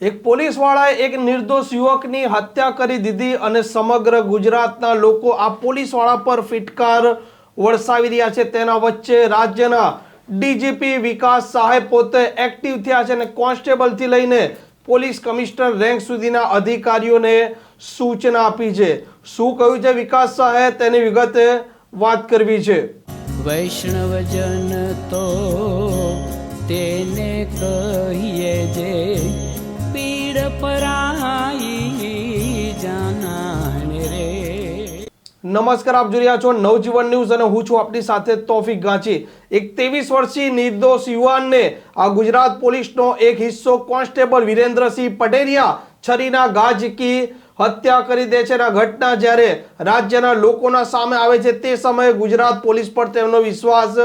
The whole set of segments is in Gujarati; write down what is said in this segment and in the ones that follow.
એક પોલીસવાળાએ એક નિર્દોષ યુવકની હત્યા કરી દીધી અને સમગ્ર ગુજરાતના લોકો આ પોલીસવાળા પર ફિટકાર વરસાવી રહ્યા છે. તેના વચ્ચે રાજ્યના ડીજીપી વિકાસ સાહેબ પોતે એક્ટિવ થયા છે અને કોન્સ્ટેબલથી લઈને પોલીસ કમિશનર રેન્ક સુધીના અધિકારીઓને સૂચના આપી છે. શું કહ્યું છે વિકાસ સાહેબ તેની વિગતે વાત કરવી છે. વૈષ્ણવજન તો તેને કહીએ નમસ્કાર, આપ જોઈ રહ્યા છો નવજીવન ન્યૂઝ અને હું છું આપની સાથે તોફિક ગાંચી. એક ત્રેવીસ વર્ષીય નિર્દોષ યુવાનને આ ગુજરાત પોલીસનો એક હિસ્સો કોન્સ્ટેબલ વિરેન્દ્રસિંહ પટેરિયા છરીના ઝીકી હત્યા કરી દે છે આ ઘટના જ્યારે રાજ્યના લોકોના સામે આવે છે તે સમયે ગુજરાત પોલીસ પર તેમનો વિશ્વાસ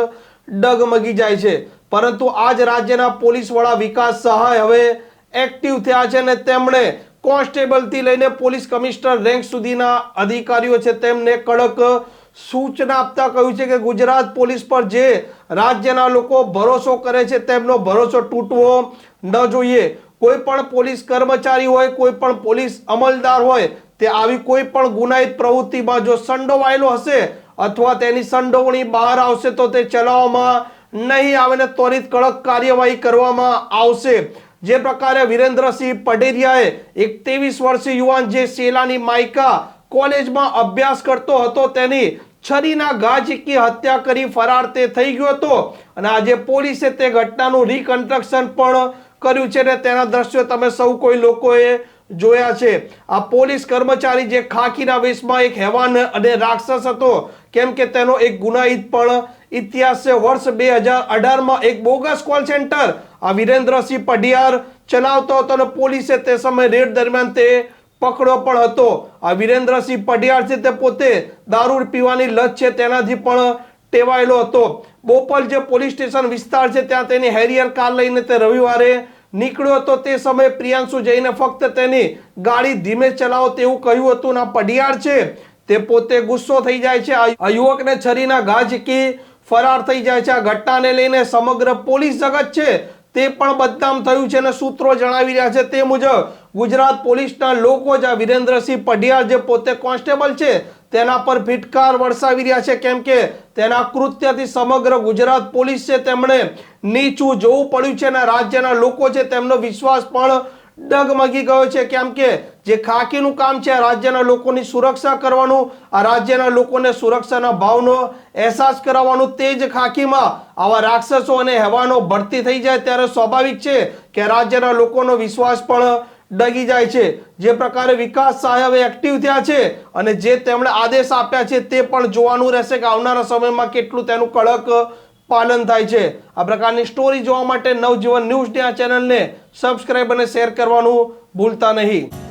ડગમગી જાય છે. પરંતુ આજ રાજ્યના પોલીસ વડા વિકાસ સહાય હવે એક્ટિવ થયા છે અને તેમણે કોન્સ્ટેબલથી લઈને પોલીસ કમિશનર રેન્ક સુધીના અધિકારીઓ છે તેમને કડક સૂચના આપતા કહ્યું છે કે ગુજરાત પોલીસ પર જે રાજ્યના લોકો ભરોસો કરે છે તેમનો ભરોસો તૂટવો ન જોઈએ. કોઈ પણ પોલીસ કર્મચારી હોય, કોઈ પણ પોલીસ અમલદાર હોય, તે આવી કોઈ પણ ગુનાહિત પ્રવૃત્તિમાં જો સંડોવાયેલો હશે અથવા તેની સંડોવણી બહાર આવશે તો તે ચલાવવામાં નહીં આવે ને ત્વરિત કડક કાર્યવાહી કરવામાં આવશે. જે પ્રકારે વિરેન્દ્રસિંહ પટેરિયાએ એક ત્રેવીસ વર્ષીય યુવાન જે સેલાની માઇકા કોલેજમાં અભ્યાસ કરતો હતો તેની છરીના ઘા ઝીકી હત્યા કરી ફરાર તે થઈ ગયો હતો. અને આજે પોલીસે તે ઘટનાનું રિકન્સ્ટ્રક્શન પણ કર્યું છે ને તેના દ્રશ્યો તમે સૌ કોઈ લોકોએ જોયા છે. આ પોલીસ કર્મચારી જે ખાકીના વેશમાં એક હેવાન અને રાક્ષસ હતો, કેમ કે તેનો એક ગુનાહિત પણ ઇતિહાસ છે વર્ષ બે હજાર અઢારમાં એક બોગસ કોલ સેન્ટર આ વિરેન્દ્રસિંહ પઢિયાર ચલાવતો હતો અને પોલીસે તે સમયે રેડ દરમિયાન તે પકડ્યો પણ હતો. આ વિરેન્દ્રસિંહ પઢિયાર છે તે પોતે દારૂ પીવાની લત છે તેનાથી પણ ટેવાયેલો હતો. બોપલ જે પોલીસ સ્ટેશન વિસ્તાર છે ત્યાં તેની હેરિયર કાર લઈને તે રવિવારે નીકળ્યો હતો. તે સમયે પ્રિયાંશુ જઈને ફક્ત તેની ગાડી ધીમે ચલાવો તેવું કહ્યું હતું ના પઢિયાર છે તે પોતે ગુસ્સો થઈ જાય છે. આ યુવકને છરીના ઘા ઝીકી ફરાર થઈ જાય છે. આ ઘટનાને લઈને સમગ્ર પોલીસ જગત છે તે પણ બદનામ થયું છે અને સૂત્રો જણાવી રહ્યા છે. તે મુજબ ગુજરાત પોલીસના લોકો જ આ વિરેન્દ્રસિંહ પઢિયાર જે પોતે કોન્સ્ટેબલ છે તેના પર ફિટકાર વરસાવી રહ્યા છે. કેમ કે તેના કૃત્યથી સમગ્ર ગુજરાત પોલીસ છે તેમણે નીચું જોવું પડ્યું છે અને રાજ્યના લોકો છે તેમનો વિશ્વાસ પણ ડગમગી ગયો છે. કેમ કે જે ખાકીનું કામ છે, રાજ્યના લોકોની સુરક્ષા કરવાનું, આ રાજ્યના લોકોને સુરક્ષાના ભાવનો અહેસાસ કરાવવાનું તે જ ખાકીમાં આવા રાક્ષસો અને હેવાનો ભરતી થઈ જાય ત્યારે સ્વાભાવિક છે કે રાજ્યના લોકોનો વિશ્વાસ પણ ડગી જાય છે. જે પ્રકારે વિકાસ હવે એક્ટિવ થયા છે અને જે તેમણે આદેશ આપ્યા છે તે પણ જોવાનું રહેશે કે આવનારા સમયમાં કેટલું તેનું કડક પાલન થાય છે. આ પ્રકારની સ્ટોરી જોવા માટે નવજીવન ન્યૂઝની આ ચેનલને સબસ્ક્રાઇબ અને શેર કરવાનું ભૂલતા નહીં.